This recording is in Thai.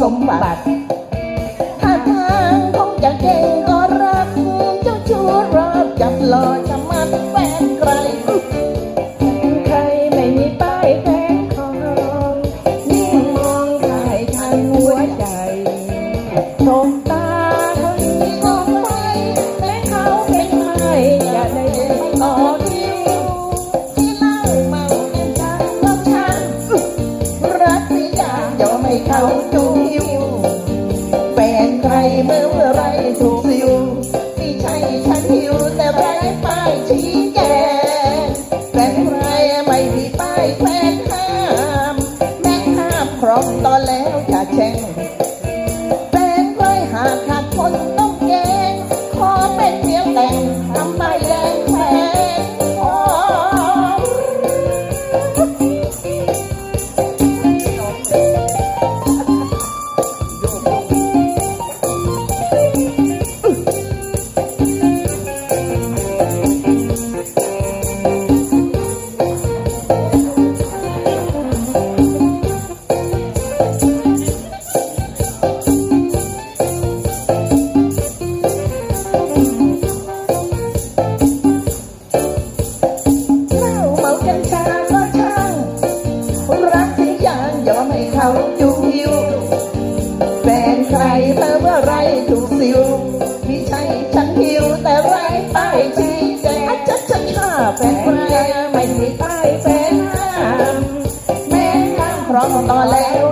สมบัติท่าทาง หล่อจะมัดแฟนใคร ใครไม่มีป้ายแควนคองยิ่งมองใครทางหัวใจสบตาเขามีของไปและเขาเป็นใครจะได้ต่อคิวที่เล่าเมาเป็นทางรับช่างรักสิจางยอมไม่เข้าจูหิวแฟนใครเมื่อเมื่อไรถูกสิว มีป้ายแฟนห้ามแม่ห้ามครองตอนแล้วจะแช่ง มต่อแล้ว